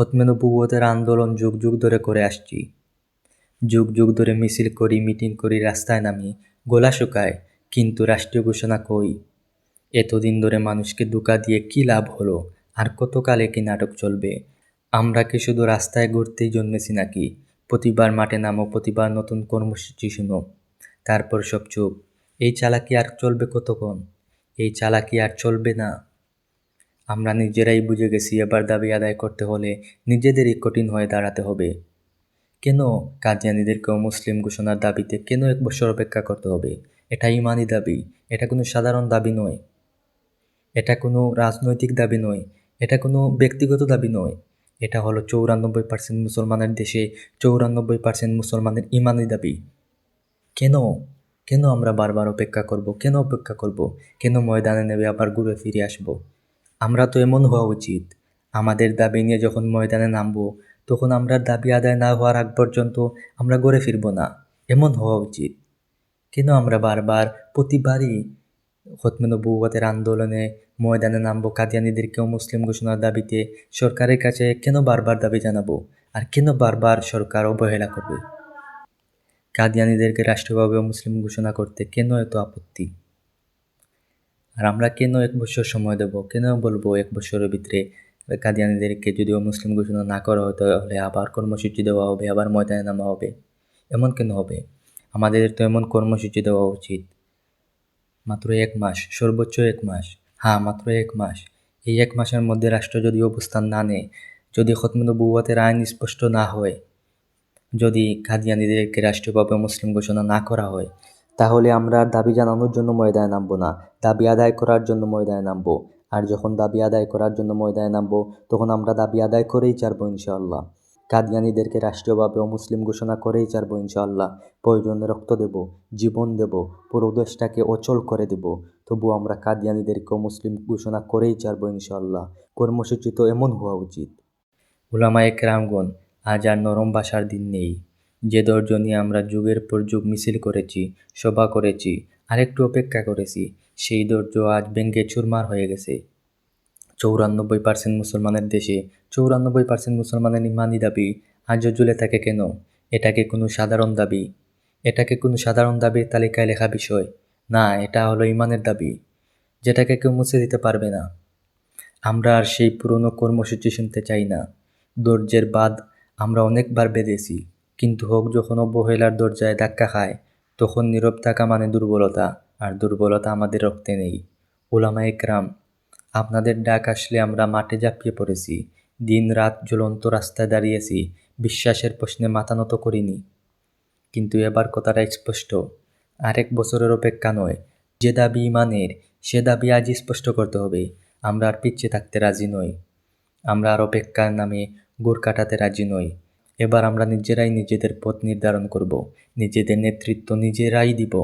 খতমে নবুয়তের আন্দোলন যুগ যুগ ধরে করে আসছি। যুগ যুগ ধরে মিছিল করি, মিটিং করি, রাস্তায় নামি, গোলা শুকায়, কিন্তু রাষ্ট্রীয় ঘোষণা কই? এতদিন ধরে মানুষকে ধোকা দিয়ে কি লাভ হলো? আর কতকালে কি নাটক চলবে? আমরা কি শুধু রাস্তায় ঘুরতেই জন্মেছি নাকি? প্রতিবার মাঠে নামো, প্রতিবার নতুন কর্মসূচি শুনো। তারপর সব চুপ। এই চালাকি আর চলবে কতক্ষণ? এই চালাকি আর চলবে না। আমরা নিজেরাই বুঝে গেছি এবার দাবি আদায় করতে হলে নিজেদেরই কঠিন হয়ে দাঁড়াতে হবে। কেন কাদিয়ানিদেরকেও মুসলিম ঘোষণার দাবিতে কেন এক বছর অপেক্ষা করতে হবে? এটা ইমানি দাবি, এটা কোনো সাধারণ দাবি নয়। এটা কোনো রাজনৈতিক দাবি নয়, এটা কোনো ব্যক্তিগত দাবি নয়। এটা হলো চৌরানব্বই পার্সেন্ট মুসলমানের দেশে চৌরানব্বই পার্সেন্ট মুসলমানের ইমানি দাবি। কেন? কেন আমরা বারবার অপেক্ষা করব? কেন অপেক্ষা করব? কেন ময়দানে নেবে আবার ঘুরে ফিরে আসব? আমরা তো এমন হওয়া উচিত। আমাদের দাবি নিয়ে যখন ময়দানে নামবো, তখন আমরা দাবি আদায় না হওয়ার আগ পর্যন্ত আমরা গড়ে ফিরব না। এমন হওয়া উচিত। কেন আমরা বারবার প্রতিবারই খতমে নবুয়তের আন্দোলনে ময়দানে নামবো, কাদিয়ানিদেরকেও মুসলিম ঘোষণার দাবিতে সরকারের কাছে কেন বারবার দাবি জানাব? আর কেন বারবার সরকার অবহেলা করবে? কাদিয়ানিদেরকে রাষ্ট্রভাবে মুসলিম ঘোষণা করতে কেন এত আপত্তি? আর আমরা কেন এক বছর সময় দেব? কেন বলব এক বছরের ভিতরে? কাদিয়ানিদেরকে যদিও মুসলিম ঘোষণা না করা হয়, তাহলে আবার কর্মসূচি দেওয়া হবে, আবার ময়দানে নামা হবে। এমন কেন হবে? আমাদের তো এমন কর্মসূচি দেওয়া উচিত। মাত্র এক মাস, সর্বোচ্চ এক মাস। হ্যাঁ মাত্র এক মাস। এই এক মাসের মধ্যে রাষ্ট্র যদি অবস্থান না নেয়, যদি খতমনবুয়াতের আইন স্পষ্ট না হয়, যদি কাদিয়ানিদেরকে রাষ্ট্রীয়ভাবে মুসলিম ঘোষণা না করা হয় তাহলে আমরা দাবি জানানোর জন্য ময়দানে নামবো না। দাবি আদায় করার জন্য ময়দানে নামবো। আর যখন দাবি আদায় করার জন্য ময়দানে নামবো, তখন আমরা দাবি আদায় করেই ছাড়বো ইনশাআল্লাহ। কাদিয়ানিদেরকে রাষ্ট্রীয়ভাবে অমুসলিম ঘোষণা করেই ছাড়বো ইনশাআল্লাহ। প্রয়োজনে রক্ত দেব, জীবন দেব, পুরো দেশটাকে অচল করে দেব। তবু আমরা কাদিয়ানিদেরকে মুসলিম ঘোষণা করেই ছাড়বো ইনশাআল্লাহ। কর্মসূচি তো এমন হওয়া উচিত। ওলামায়ে কেরামগণ, আজ আর নরম ভাষার দিন নেই। যে ধৈর্য নিয়ে আমরা যুগের পর যুগ মিছিল করেছি, সভা করেছি, আরেকটু অপেক্ষা করেছি, সেই ধৈর্য আজ ব্যঙ্গে চুরমার হয়ে গেছে। চৌরানব্বই পার্সেন্ট মুসলমানের দেশে, চৌরানব্বই পার্সেন্ট মুসলমানের ইমানি দাবি আজও ঝুলে থাকে কেন? এটাকে কোনো সাধারণ দাবি? এটাকে কোনো সাধারণ দাবির তালিকায় লেখা বিষয়? না, এটা হলো ইমানের দাবি, যেটাকে কেউ মুছে দিতে পারবে না। আমরা আর সেই পুরনো কর্মসূচি শুনতে চাই না। ধৈর্যের বাদ আমরা অনেকবার বেঁধেছি। কিন্তু হোক যখন অবহেলার দরজায় ধাক্কা খায়, তখন নীরব থাকা মানে দুর্বলতা, আর দুর্বলতা আমাদের রক্তে নেই। ওলামা একরাম, আপনাদের ডাক আসলে আমরা মাঠে ঝাঁপিয়ে পড়েছি, দিন রাত জ্বলন্ত রাস্তায় দাঁড়িয়েছি, বিশ্বাসের প্রশ্নে মাথা নত করিনি। কিন্তু এবার কথাটা স্পষ্ট, আরেক বছরের অপেক্ষা নয়, যে দাবি ইমানের, সে দাবি আজ স্পষ্ট করতে হবে, আমরা আর পিছিয়ে থাকতে রাজি নই। আমরা আর অপেক্ষার নামে গোড় কাটাতে রাজি নই। এবার আমরা নিজেরাই নিজেদের পথ নির্ধারণ করব। নিজেদের নেতৃত্ব নিজেরাই দিব।